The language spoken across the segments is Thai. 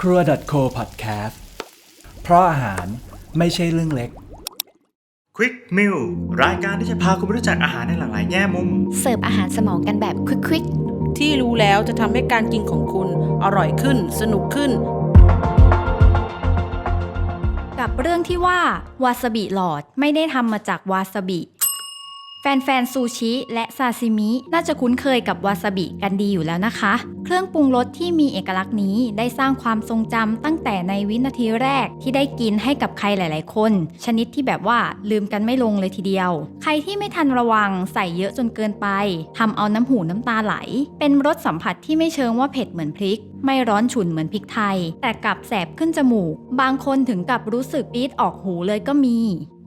ครัว .co podcast เพราะอาหารไม่ใช่เรื่องเล็ก Quick Meal รายการที่จะพาคุณไปรู้จักอาหารในหลากหลายแง่มุม เสิร์ฟอาหารสมองกันแบบควิกที่รู้แล้วจะทำให้การกินของคุณอร่อยขึ้น สนุกขึ้น ๆ กับเรื่องที่ว่าวาซาบิหลอดไม่ได้ทำมาจากวาซาบิ แฟนๆ ซูชิ และซาซิมิ น่าจะคุ้นเคยกับวาซาบิกันดีอยู่แล้วนะคะ เครื่องปรุงรสที่มีเอกลักษณ์นี้ได้สร้างความทรงจำตั้งแต่ในวินาทีแรกที่ได้กินให้กับใครหลายๆ คน ชนิดที่แบบว่าลืมกันไม่ลงเลยทีเดียว ใครที่ไม่ทันระวังใส่เยอะจนเกินไปทำเอาน้ำหูน้ำตาไหล เป็นรสสัมผัสที่ไม่เชิงว่าเผ็ดเหมือนพริก ไม่ร้อนฉุนเหมือนพริกไทย แต่กลับแสบขึ้นจมูก บางคนถึงกับรู้สึกปี๊ดออกหูเลยก็มี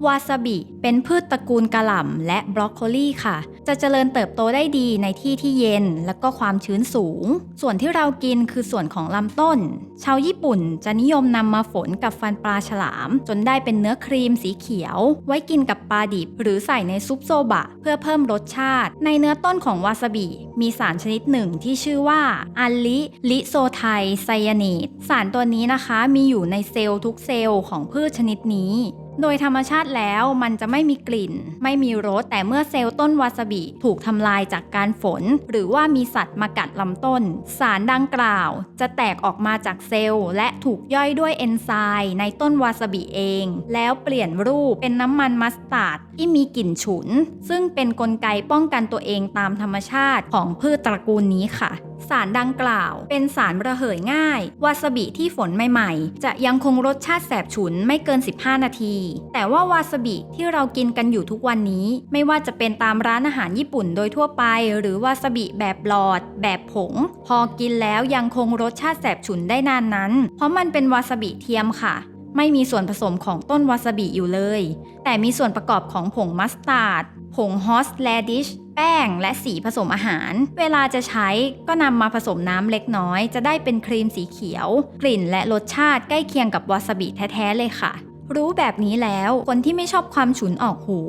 วาซาบิ เป็นพืชตระกูลกะหล่ำและบรอกโคลีค่ะ จะเจริญเติบโตได้ดีในที่ที่เย็น และก็ความชื้นสูง ส่วนที่เรากินคือส่วนของลำต้น ชาวญี่ปุ่นจะนิยมนำมาฝนกับฟันปลาฉลาม จนได้เป็นเนื้อครีมสีเขียว ไว้กินกับปลาดิบ หรือใส่ในซุปโซบะ เพื่อเพิ่มรสชาติ ในเนื้อต้นของวาซาบิ มีสารชนิดหนึ่งที่ชื่อว่าอัลลิลิโซไทไซยานีดสารตัวนี้นะคะมีอยู่ในเซลล์ทุกเซลล์ของพืชชนิดนี้ โดยธรรมชาติแล้วมันจะไม่มีกลิ่น ไม่มีรสแต่เมื่อเซลล์ต้นวาซาบิถูกทำลายจากการฝน หรือว่ามีสัตว์มากัดลำต้น สารดังกล่าว จะแตกออกมาจากเซลล์ และถูกย่อยด้วยเอนไซม์ในต้นวาซาบิเอง แล้วเปลี่ยนรูปเป็นน้ำมันมัสตาร์ดที่มีกลิ่นฉุน ซึ่งเป็นนกลไกป้องกันตัวเองตามธรรมชาติของพืชตระกูลนี้ค่ะ สารดังกล่าว เป็นสารระเหยง่าย วาซาบิที่ฝนใหม่ ๆ จะยังคงรสชาติแสบฉุนไม่เกิน 15 นาที แต่ว่าวาซาบิที่เรากินกันอยู่ทุกวันนี้ ไม่ว่าจะเป็นตามร้านอาหารญี่ปุ่นโดยทั่วไป หรือวาซาบิแบบหลอด แบบผง พอกินแล้วยังคงรสชาติแสบฉุนได้นานนั้น เพราะมันเป็นวาซาบิเทียมค่ะ ไม่มีส่วนผสมของต้นวาซาบิอยู่เลย แต่มีส่วนประกอบของผงมัสตาร์ด ผงฮอสแลดิช แป้ง และสีผสมอาหาร เวลาจะใช้ก็นำมาผสมน้ำเล็กน้อย จะได้เป็นครีมสีเขียว กลิ่นและรสชาติใกล้เคียงกับวาซาบิแท้ ๆ เลยค่ะรู้แบบนี้แล้วคนที่ไม่ชอบความฉุนออกหู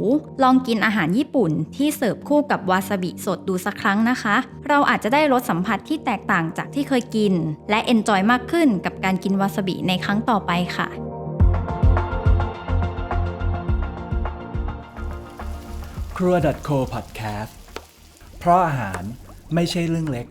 ลองกินอาหารญี่ปุ่นที่เสิร์ฟคู่กับวาซาบิสดดูสักครั้งนะคะ เราอาจจะได้รสสัมผัสที่แตกต่างจากที่เคยกิน และเอนจอยมากขึ้นกับการกินวาซาบิในครั้งต่อไปค่ะ ครัว .co podcast เพราะอาหารไม่ใช่เรื่องเล็ก